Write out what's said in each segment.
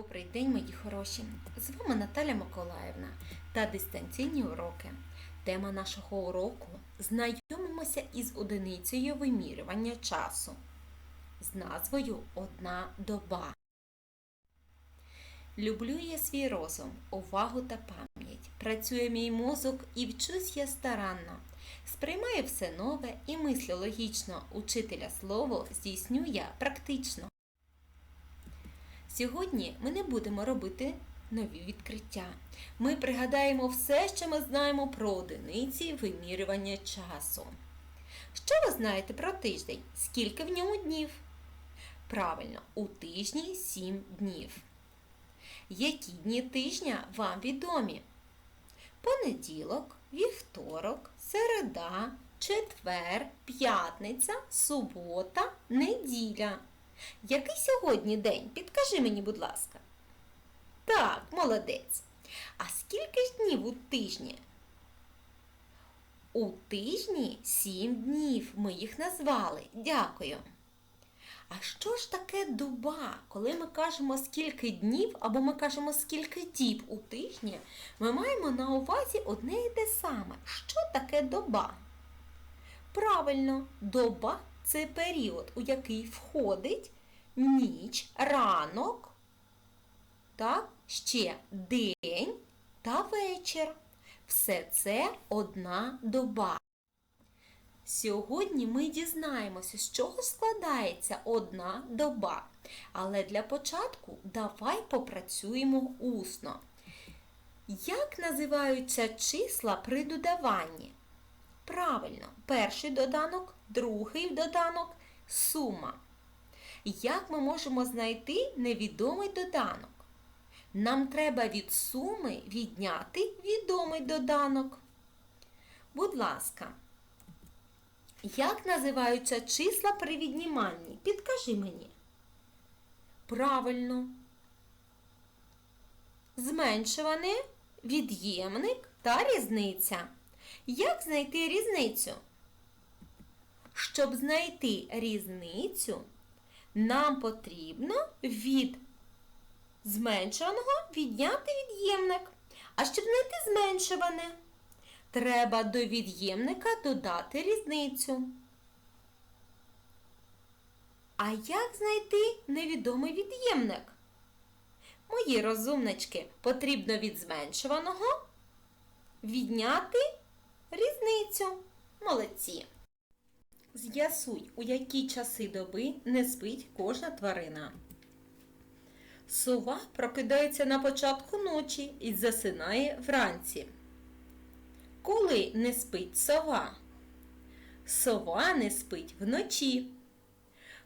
Добрий день, мої хороші! З вами Наталя Миколаївна та дистанційні уроки. Тема нашого уроку знайомимося із одиницею вимірювання часу з назвою Одна доба. Люблю я свій розум, увагу та пам'ять. Працює мій мозок і вчусь я старанно. Сприймаю все нове і мислю логічно. Учителя слово здійсню я практично. Сьогодні ми не будемо робити нові відкриття. Ми пригадаємо все, що ми знаємо про одиниці вимірювання часу. Що ви знаєте про тиждень? Скільки в ньому днів? Правильно, у тижні 7 днів. Які дні тижня вам відомі? Понеділок, вівторок, середа, четвер, п'ятниця, субота, неділя. Який сьогодні день? Підкажи мені, будь ласка. Так, молодець. А скільки ж днів у тижні? У тижні сім днів. Ми їх назвали. Дякую. А що ж таке доба? Коли ми кажемо скільки днів, або ми кажемо скільки діб у тижні, ми маємо на увазі одне і те саме. Що таке доба? Правильно, доба це період, у який входить ніч, ранок, так, ще день та вечір. Все це одна доба. Сьогодні ми дізнаємося, з чого складається одна доба. Але для початку давай попрацюємо усно. Як називаються числа при додаванні? Правильно, перший доданок, другий доданок сума. Як ми можемо знайти невідомий доданок? Нам треба від суми відняти відомий доданок. Будь ласка, як називаються числа при відніманні? Підкажи мені. Правильно. Зменшуване, від'ємник та різниця. Як знайти різницю? Щоб знайти різницю, нам потрібно від зменшуваного відняти від'ємник. А щоб знайти зменшуване, треба до від'ємника додати різницю. А як знайти невідомий від'ємник? Мої розумнички, потрібно від зменшуваного відняти різницю. Молодці. З'ясуй, у які часи доби не спить кожна тварина. Сова прокидається на початку ночі і засинає вранці. Коли не спить сова? Сова не спить вночі.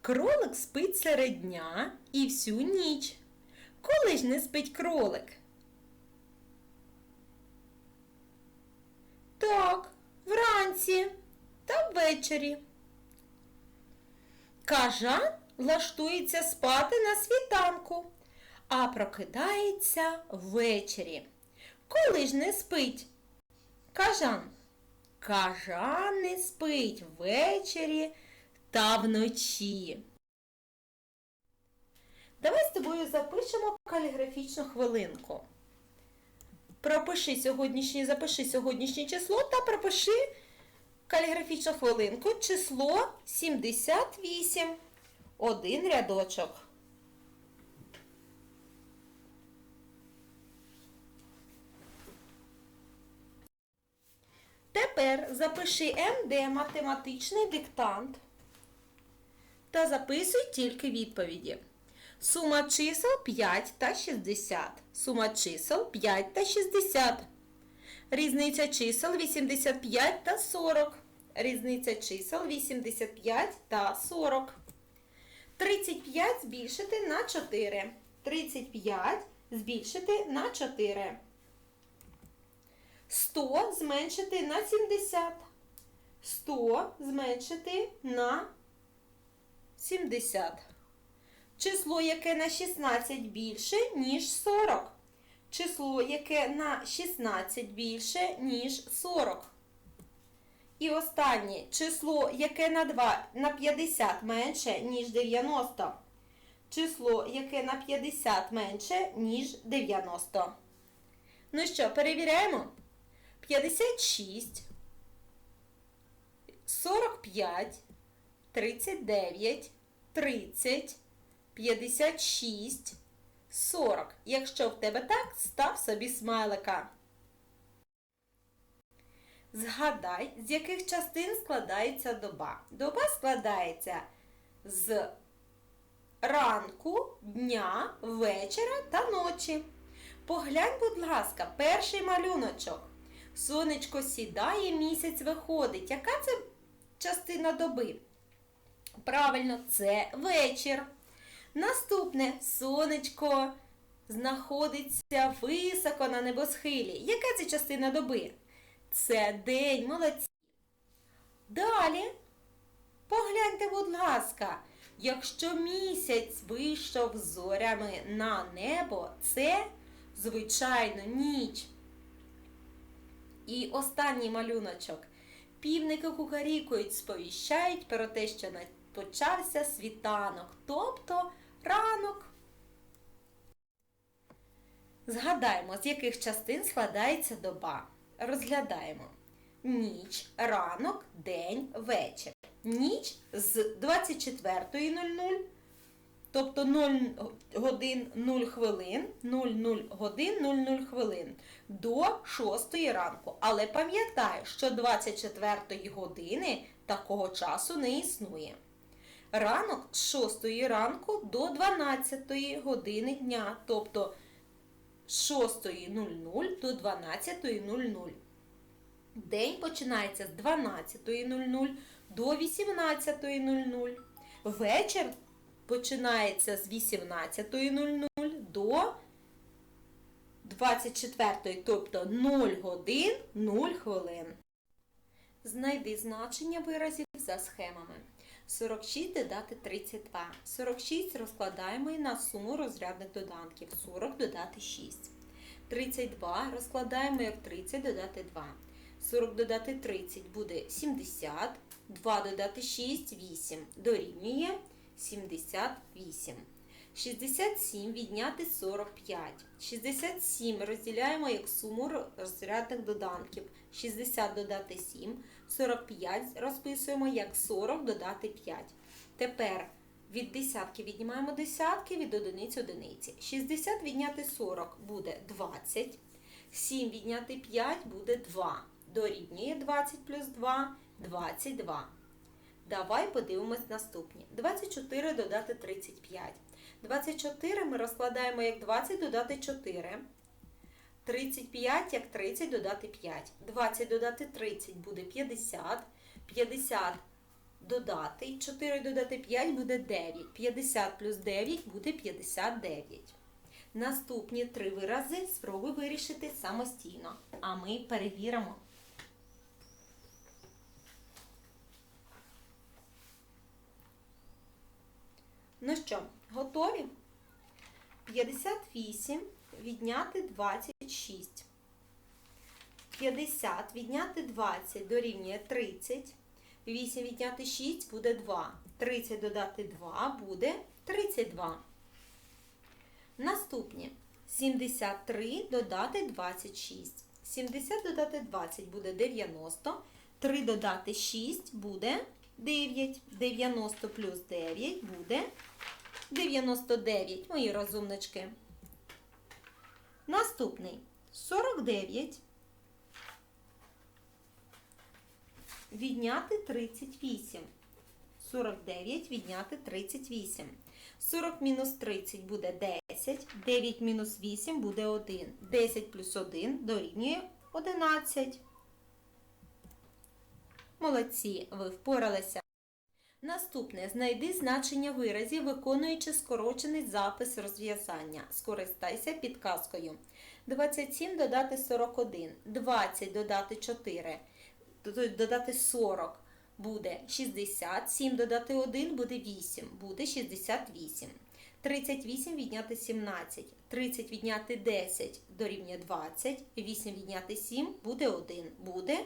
Кролик спить серед дня і всю ніч. Коли ж не спить кролик? Так, вранці та ввечері. Кажан влаштується спати на світанку, а прокидається ввечері. Коли ж не спить? Кажан. Кажан не спить ввечері та вночі. Давай з тобою запишемо каліграфічну хвилинку. Пропиши сьогоднішнє, запиши сьогоднішнє число та пропиши каліграфічну хвилинку число 78. Один рядочок. Тепер запиши МД математичний диктант та записуй тільки відповіді. Сума чисел 5 та 60. Сума чисел 5 та 60. Різниця чисел 85 та 40. Різниця чисел 85 та 40. 35 збільшити на 4. 35 збільшити на 4. 100 зменшити на 70. 100 зменшити на 70. Число, яке на 16 більше, ніж 40. Число, яке на 16 більше, ніж 40. І останнє число, яке на 2 на 50 менше, ніж 90. число, яке на 50 менше, ніж 90. Ну що, перевіряємо? 56, 45, 39, 30, 56, 40. Якщо в тебе так, став собі смайлика. Згадай, з яких частин складається доба. Доба складається з ранку, дня, вечора та ночі. Поглянь, будь ласка, перший малюночок. Сонечко сідає, місяць виходить. Яка це частина доби? Правильно, це вечір. Наступне сонечко знаходиться високо на небосхилі. Яка це частина доби? Це день, молодці. Далі, погляньте, будь ласка, якщо місяць вийшов зорями на небо, це, звичайно, ніч. І останній малюночок. Півники кукарікують, сповіщають про те, що почався світанок, тобто ранок. Згадаємо, з яких частин складається доба. Розглядаємо. Ніч, ранок, день, вечір. Ніч з 24.00, тобто 0 годин 0 хвилин, 00 годин 00 хвилин до 6 ранку. Але пам'ятай, що 24 години такого часу не існує. Ранок з 6 ранку до 12 години дня, тобто з 6.00 до 12.00. День починається з 12.00 до 18.00. Вечір починається з 18.00 до 24, тобто 0 годин 0 хвилин. Знайди значення виразів за схемами. 46 додати 32. 46 розкладаємо і на суму розрядних доданків. 40 додати 6. 32 розкладаємо як 30 додати 2. 40 додати 30 буде 70. 2 додати 6 8. Дорівнює 78. 67 відняти 45. 67 розділяємо як суму розрядних доданків. 60 додати 7. 45 розписуємо як 40 додати 5. Тепер від десятки віднімаємо десятки, від одиниць одиниці. 60 відняти 40 буде 20. 7 відняти 5 буде 2. Дорівнює 20 плюс 2 22. Давай подивимось наступні. 24 додати 35. 24 ми розкладаємо як 20 додати 4. 35 як 30 додати 5. 20 додати 30 буде 50. 50 додати 4 додати 5 буде 9. 50 плюс 9 буде 59. Наступні три вирази спробуй вирішити самостійно. А ми перевіримо. Ну що, готові? 58 відняти 26. 50 відняти 20 дорівнює 30. 8 відняти 6 буде 2. 30 додати 2 буде 32. Наступні 73 додати 26. 70 додати 20 буде 90. 3 додати 6 буде 9. 90 плюс 9 буде 99. Мої розумнички. Наступний 49. Відняти 38. 49 відняти 38. 40 мінус 30 буде 10. 9 мінус 8 буде 1. 10 плюс 1 дорівнює 11. Молодці, ви впоралися. Наступне. Знайди значення виразів, виконуючи скорочений запис розв'язання. Скористайся підказкою. 27 додати 41. 20 додати 4. Додати 40 буде 60. 7 додати 1 буде 8. Буде 68. 38 відняти 17. 30 відняти 10 дорівнює 20. 8 відняти 7 буде 1. Буде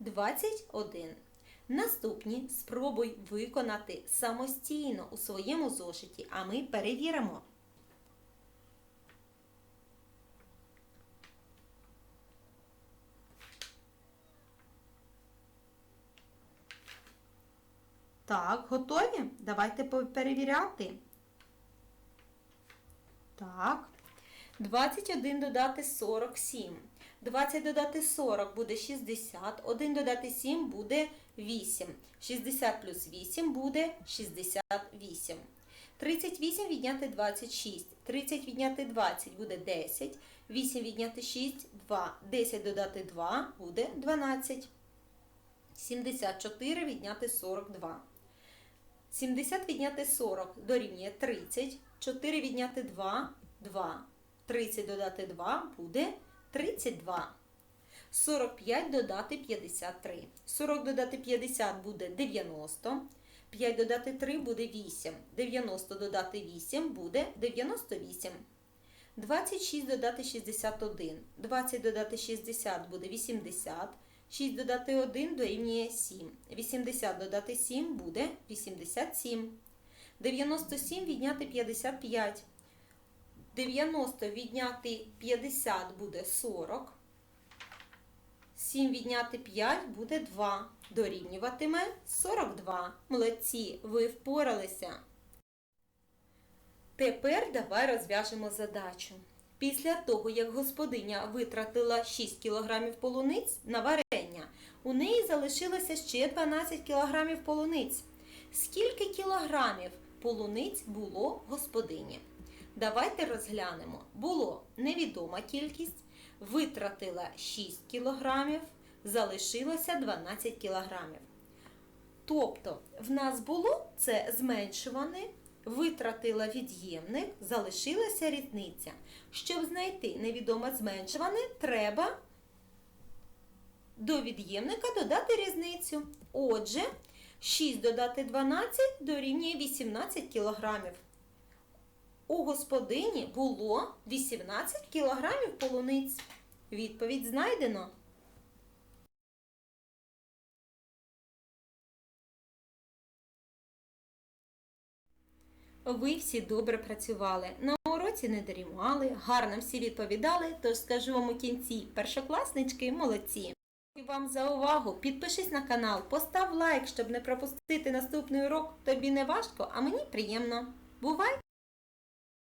21. Наступні спробуй виконати самостійно у своєму зошиті, а ми перевіримо. Так, готові? Давайте перевіряти. Так. 21 додати 47. 20 додати 40 буде 60. 1 додати 7 буде 8. 60 плюс 8 буде 68. 38 відняти 26. 30 відняти 20 буде 10. 8 відняти 6 2. 10 додати 2 буде 12. 74 відняти 42. 70 відняти 40 дорівнює 30. 4 відняти 2 2. 30 додати 2 буде 32. 45 додати 53. 40 додати 50 буде 90. 5 додати 3 буде 8. 90 додати 8 буде 98. 26 додати 61. 20 додати 60 буде 80. 6 додати 1 дорівнює 7. 80 додати 7 буде 87. 97 відняти 55. 90 відняти 50 буде 40. 7 відняти 5 буде 2. Дорівнюватиме 42. Молодці, ви впоралися. Тепер давай розв'яжемо задачу. Після того, як господиня витратила 6 кг полуниць на варення, у неї залишилося ще 12 кг полуниць. Скільки кілограмів полуниць було господині? Давайте розглянемо. Було невідома кількість, витратила 6 кілограмів, залишилося 12 кілограмів. Тобто, в нас було це зменшуване, витратила від'ємник, залишилася різниця. Щоб знайти невідоме зменшуване, треба до від'ємника додати різницю. Отже, 6 додати 12 дорівнює 18 кілограмів. У господині було 18 кілограмів полуниць. Відповідь знайдено. Ви всі добре працювали, на уроці не дрімали, гарно всі відповідали, тож скажу вам у кінці, першокласнички молодці. Дякую вам за увагу. Підпишись на канал, постав лайк, щоб не пропустити наступний урок. Тобі не важко, а мені приємно. Бувай!